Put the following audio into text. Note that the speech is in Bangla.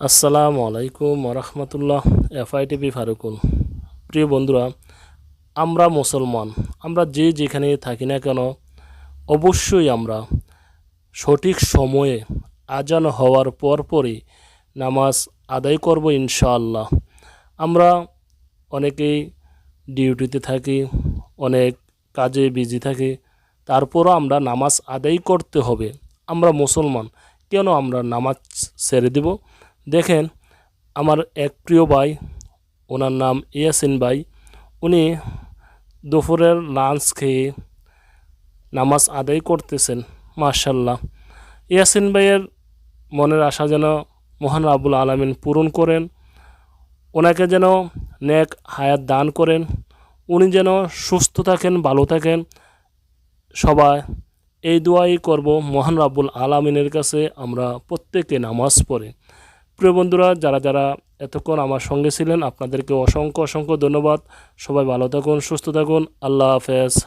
আসসালামু আলাইকুম রহমতুল্লাহ এফআইটিভি ফারুকুল। প্রিয় বন্ধুরা, আমরা মুসলমান, আমরা যে যেখানে থাকি না কেন, অবশ্যই আমরা সঠিক সময়ে আজান হওয়ার পরপরই নামাজ আদায় করব ইনশাআল্লাহ। আমরা অনেকেই ডিউটিতে থাকি, অনেক কাজে বিজি থাকি, তারপরও আমরা নামাজ আদায় করতে হবে। আমরা মুসলমান, কেন আমরা নামাজ ছেড়ে দেব? দেখেন, আমার এক প্রিয় ভাই, ওনার নাম ইয়াসিন ভাই, উনি দুপুরের লাঞ্চ খেয়ে নামাজ আদায় করতেছেন মার্শাল্লাহ ইয়াসিন ভাইয়ের মনের আশা যেন মহান আবুল আলমিন পূরণ করেন, ওনাকে যেন নেক হায়াত দান করেন, উনি যেন সুস্থ থাকেন, ভালো থাকেন। সবাই এই দোয়াই করব মহান রাব্বুল আলামিনের কাছে, আমরা প্রত্যেকে নামাজ পড়ে। প্রিয় বন্ধুরা, যারা যারা এতক্ষণ আমার সঙ্গে ছিলেন, আপনাদেরকে অসংখ্য অসংখ্য ধন্যবাদ। সবাই ভালো থাকুন, সুস্থ থাকুন। আল্লাহ হাফেজ।